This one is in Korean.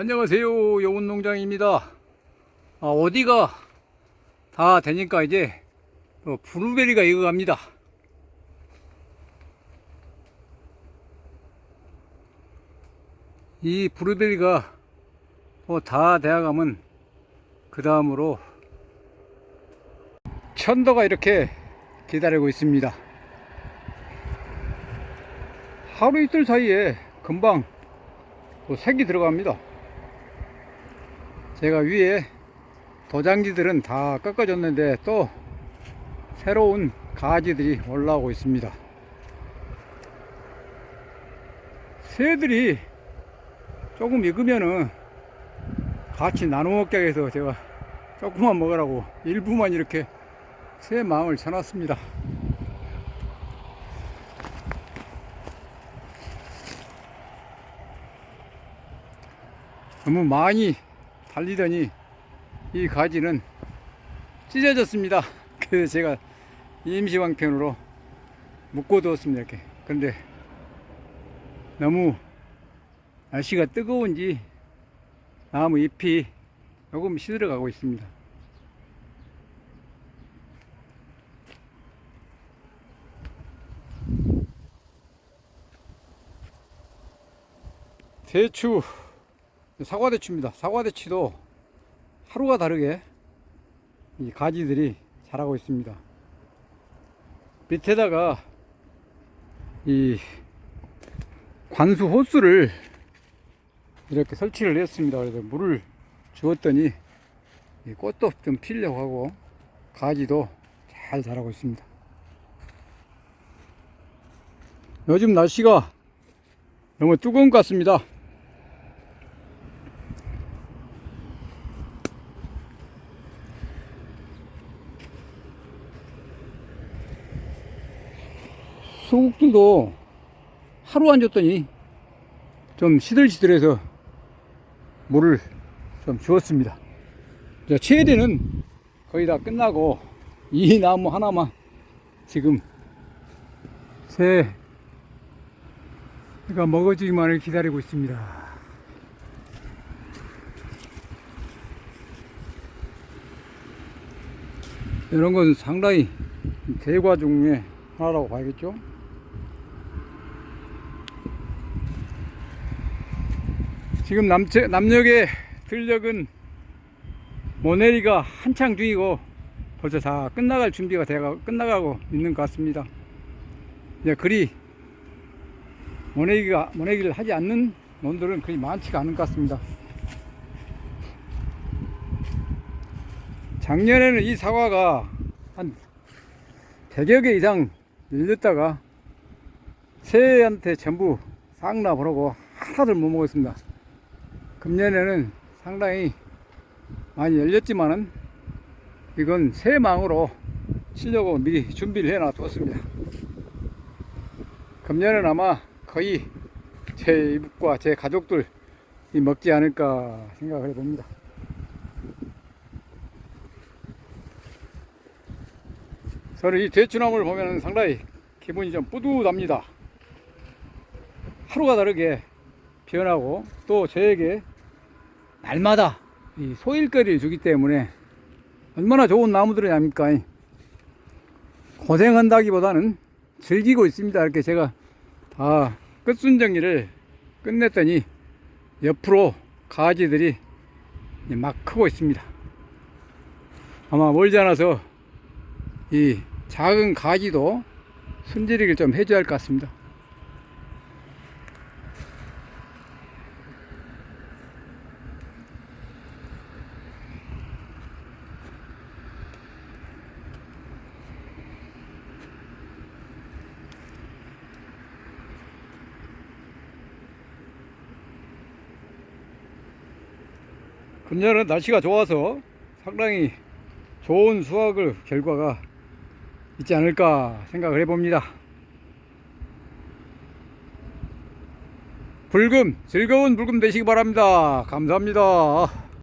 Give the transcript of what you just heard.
안녕하세요 여운농장입니다. 아, 어디가 다 되니까 이제 또 블루베리가 익어갑니다. 이 블루베리가 뭐 다 되어가면 그 다음으로 천도가 이렇게 기다리고 있습니다. 하루 이틀 사이에 금방 또 색이 들어갑니다 제가 위에 도장지들은 다 꺾어졌는데 또 새로운 가지들이 올라오고 있습니다. 새들이 조금 익으면은 같이 나눠 먹게 해서 제가 조금만 먹으라고 일부만 이렇게 새 마음을 쳐놨습니다. 너무 많이 달리더니 이 가지는 찢어졌습니다. 그래서 제가 임시방편으로 묶어두었습니다. 이렇게. 그런데 너무 날씨가 뜨거운지 나무 잎이 조금 시들어가고 있습니다. 대추 사과대추입니다. 사과대추도 하루가 다르게 이 가지들이 자라고 있습니다. 밑에다가 이 관수 호스를 이렇게 설치를 했습니다. 그래서 물을 주었더니 이 꽃도 좀 피려고 하고 가지도 잘 자라고 있습니다. 요즘 날씨가 너무 뜨거운 것 같습니다. 소국들도 하루 안 줬더니 좀 시들시들해서 물을 좀 주었습니다. 자, 최대는 거의 다 끝나고 이 나무 하나만 지금 새가 먹어지기만을 기다리고 있습니다. 이런 건 상당히 대과 중에 하나라고 봐야겠죠? 지금 남체, 남녘의 들녘은 모네리가 한창 중이고 벌써 다 끝나갈 준비가 돼가 끝나가고 있는 것 같습니다. 이제 그리 모내기가 모내기를 하지 않는 논들은 그리 많지가 않은 것 같습니다. 작년에는 이 사과가 한 100여 개 이상 밀렸다가 새한테 전부 싹나 보라고 하나도 못 먹었습니다. 금년에는 상당히 많이 열렸지만은 이건 새 망으로 치려고 미리 준비를 해 놔두었습니다. 금년은 아마 거의 제 이북과 제 가족들이 먹지 않을까 생각을 해봅니다. 저는 이 대추나무를 보면 상당히 기분이 좀 뿌듯합니다. 하루가 다르게 변하고 또 저에게 날마다 이 소일거리를 주기 때문에 얼마나 좋은 나무들이 아닙니까? 고생한다기보다는 즐기고 있습니다. 이렇게 제가 다 끝순정리를 끝냈더니 옆으로 가지들이 막 크고 있습니다. 아마 멀지 않아서 이 작은 가지도 순지리를 좀 해줘야 할 것 같습니다. 금년은 날씨가 좋아서 상당히 좋은 수확을 결과가 있지 않을까 생각을 해봅니다. 불금 즐거운 불금 되시기 바랍니다. 감사합니다.